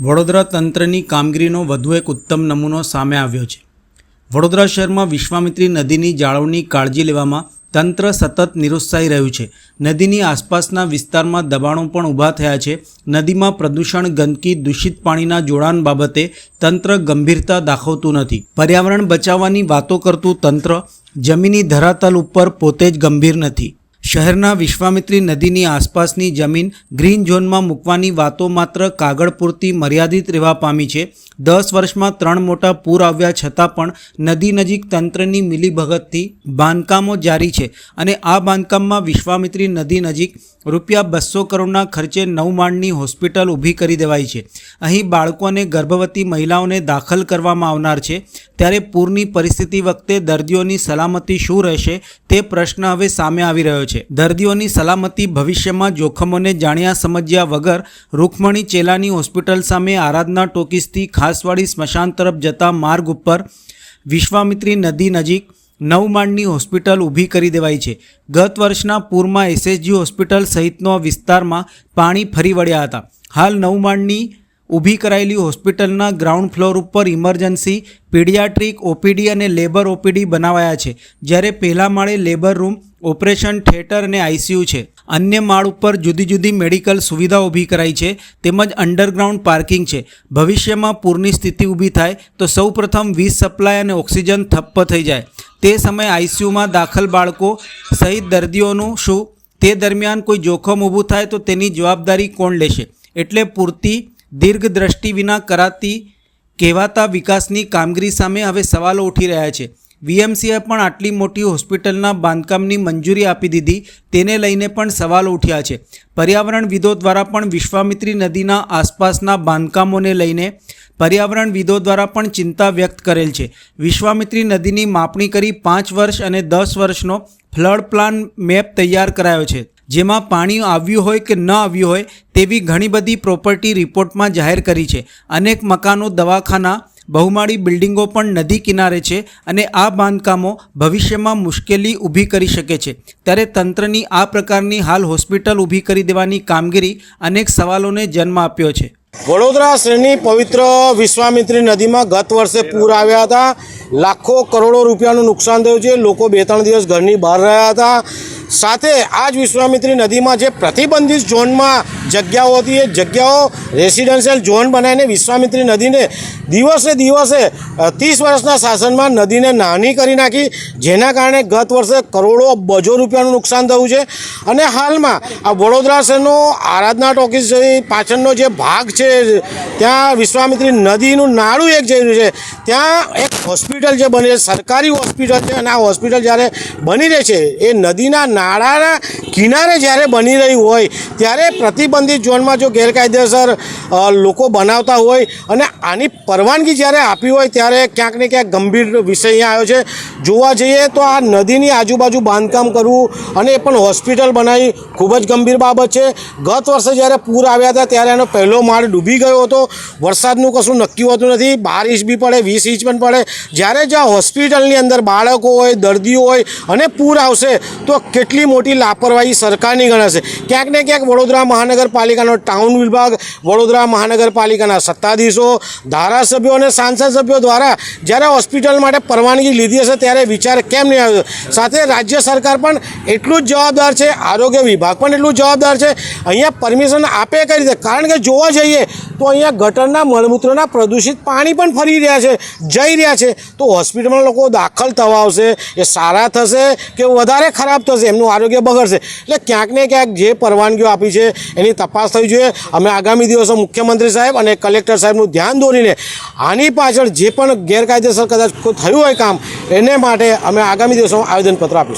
વડોદરા તંત્રની કામગીરીનો વધુ એક ઉત્તમ નમૂનો સામે આવ્યો છે. વડોદરા શહેરમાં વિશ્વામિત્રી નદીની જાળવણી કાળજી લેવામાં તંત્ર સતત નિરુત્સાહી રહ્યું છે. નદીની આસપાસના વિસ્તારમાં દબાણો પણ ઊભા થયા છે. નદીમાં પ્રદૂષણ, ગંદકી, દૂષિત પાણીના જોડાણ બાબતે તંત્ર ગંભીરતા દાખવતું નથી. પર્યાવરણ બચાવવાની વાતો કરતું તંત્ર જમીની ધરાતલ ઉપર પોતે જ ગંભીર નથી. શહેરના વિશ્વામિત્રી નદીની આસપાસની જમીન ગ્રીન ઝોનમાં મૂકવાની વાતો માત્ર કાગળ પૂરતી મર્યાદિત રહેવા પામી છે. દસ વર્ષમાં ત્રણ મોટા પૂર આવ્યા છતાં પણ નદી નજીક તંત્રની મિલીભગતથી બાંધકામો જારી છે અને આ બાંધકામમાં વિશ્વામિત્રી નદી નજીક રૂપિયા બસો કરોડના ખર્ચે નવ માળની હોસ્પિટલ ઊભી કરી દેવાઈ છે. અહીં બાળકોને ગર્ભવતી મહિલાઓને દાખલ કરવામાં આવનાર છે. ત્યારે પૂરની પરિસ્થિતિ વખતે દર્દીઓની સલામતી શું રહેશે તે પ્રશ્ન હવે સામે આવી રહ્યો છે. દર્દીઓની સલામતી ભવિષ્યમાં જોખમોને જાણ્યા સમજ્યા વગર રૂકમણી ચેલાની હોસ્પિટલ સામે આરાધના ટોકીસથી ખાસવાડી સ્મશાન તરફ જતા માર્ગ ઉપર વિશ્વામિત્રી નદી નજીક નવ માળની હોસ્પિટલ ઊભી કરી દેવાઈ છે. ગત વર્ષના પૂરમાં એસએસજી હોસ્પિટલ સહિતનો વિસ્તારમાં પાણી ફરી વળ્યા હતા. હાલ નવ માળની ઊભી કરાયેલી હોસ્પિટલના ગ્રાઉન્ડ ફ્લોર ઉપર ઇમરજન્સી, પીડિયાટ્રિક, ઓપીડી અને લેબર ઓપીડી બનાવાયા છે, જ્યારે પહેલા માળે લેબર રૂમ, ઓપરેશન થિયેટર અને આઈસીયુ છે. અન્ય માળ ઉપર જુદી જુદી મેડિકલ સુવિધા ઊભી કરાઈ છે, તેમજ અંડરગ્રાઉન્ડ પાર્કિંગ છે. ભવિષ્યમાં પૂરની સ્થિતિ ઊભી થાય તો સૌપ્રથમ વીજ સપ્લાય અને ઓક્સિજન થપ્પ થઈ જાય. તે સમયે આઈસીયુમાં દાખલ બાળકો સહિત દર્દીઓનું શું? તે દરમિયાન કોઈ જોખમ ઊભું થાય તો તેની જવાબદારી કોણ લેશે? એટલે પૂરતી દીર્ઘ દ્રષ્ટિ વિના કરાતી કહેવાતા વિકાસની કામગીરી સામે હવે સવાલો ઉઠી રહ્યા છે. વીએમસીએ પણ આટલી મોટી હોસ્પિટલના બાંધકામની મંજૂરી આપી દીધી, તેને લઈને પણ સવાલો ઉઠ્યા છે. પર્યાવરણવિદો દ્વારા પણ વિશ્વામિત્રી નદીના આસપાસના બાંધકામોને લઈને પર્યાવરણવિદો દ્વારા પણ ચિંતા વ્યક્ત કરેલ છે. વિશ્વામિત્રી નદીની માપણી કરી પાંચ વર્ષ અને દસ વર્ષનો ફ્લડ પ્લાન મેપ તૈયાર કરાયો છે. જેમાં પાણી આવ્યું હોય કે ન આવ્યું હોય તેવી ઘણી બધી પ્રોપર્ટી રિપોર્ટમાં જાહેર કરી છે. અનેક મકાનો, દવાખાના, બહુમાળી બિલ્ડિંગો પણ નદી કિનારે છે અને આ બાંધકામો ભવિષ્યમાં મુશ્કેલી ઊભી કરી શકે છે. ત્યારે તંત્રની આ પ્રકારની હાલ હોસ્પિટલ ઊભી કરી દેવાની કામગીરી અનેક સવાલોને જન્મ આપ્યો છે. વડોદરા શ્રેણી પવિત્ર વિશ્વામિત્રી નદીમાં ગત વર્ષે પૂર આવ્યા હતા. લાખો કરોડો રૂપિયાનું નુકસાન થયું છે. લોકો બે ત્રણ દિવસ ઘરની બહાર રહ્યા હતા. સાથે આ જ વિશ્વામિત્રી નદીમાં જે પ્રતિબંધિત ઝોનમાં જગ્યાઓ હતી, એ જગ્યાઓ રેસિડેન્શિયલ ઝોન બનાવીને વિશ્વામિત્રી નદીને દિવસે દિવસે ત્રીસ વર્ષના શાસનમાં નદીને નાની કરી નાખી, જેના કારણે ગત વર્ષે કરોડો અબજો રૂપિયાનું નુકસાન થયું છે. અને હાલમાં આ વડોદરા શહેરનો આરાધના ટોકીસ પાછળનો જે ભાગ છે, ત્યાં વિશ્વામિત્રી નદીનું નાળું એક જઈ રહ્યું છે. ત્યાં એક હોસ્પિટલ જે બની છે, સરકારી હોસ્પિટલ છે અને આ હોસ્પિટલ જ્યારે બની રહે છે, એ નદીના নাড়ারা કિનારે જ્યારે બની રહી હોય, ત્યારે પ્રતિબંધિત ઝોનમાં જો ગેરકાયદેસર લોકો બનાવતા હોય અને આની પરવાનગી જ્યારે આપી હોય, ત્યારે ક્યાંક ને ક્યાંક ગંભીર વિષય અહીંયા આવ્યો છે. જોવા જઈએ તો આ નદીની આજુબાજુ બાંધકામ કરવું અને એ પણ હોસ્પિટલ બનાવી ખૂબ જ ગંભીર બાબત છે. ગત વર્ષે જ્યારે પૂર આવ્યા હતા, ત્યારે એનો પહેલો માળ ડૂબી ગયો હતો. વરસાદનું કશું નક્કી હોતું નથી. બાર ઇંચ બી પડે, વીસ ઇંચ પણ પડે. જ્યારે જ્યાં હોસ્પિટલની અંદર બાળકો હોય, દર્દીઓ હોય અને પૂર આવશે, તો કેટલી મોટી લાપરવાહી સરકારની ગણાશે. ક્યાંક ને ક્યાંક વડોદરા મહાનગરપાલિકાનો ટાઉન વિભાગ, વડોદરા મહાનગરપાલિકાના સત્તાધીશો, ધારાસભ્યો અને સાંસદ સભ્યો દ્વારા જ્યારે હોસ્પિટલ માટે પરવાનગી લીધી હશે ત્યારે વિચાર કેમ નહીં આવ્યો? સાથે રાજ્ય સરકાર પણ એટલું જ જવાબદાર છે, આરોગ્ય વિભાગ પણ એટલું જવાબદાર છે. અહીંયા પરમિશન આપે કઈ રીતે? કારણ કે જોવા જઈએ તો અહીંયા ગટરના મળમૂત્રના પ્રદૂષિત પાણી પણ ફરી રહ્યા છે, જઈ રહ્યા છે. તો હોસ્પિટલમાં લોકો દાખલ થવા આવશે, એ સારા થશે કે વધારે ખરાબ થશે, એમનું આરોગ્ય બગડશે? એટલે ક્યાંક ને ક્યાંક જે પરવાનગીઓ આપી છે, એની તપાસ થવી જોઈએ. અમે આગામી દિવસો મુખ્યમંત્રી સાહેબ અને કલેક્ટર સાહેબનું ધ્યાન દોરીને આની પાછળ જે પણ ગેરકાયદેસર કદાચ થયું હોય કામ, એને માટે અમે આગામી દિવસોમાં આવેદનપત્ર આપીશું.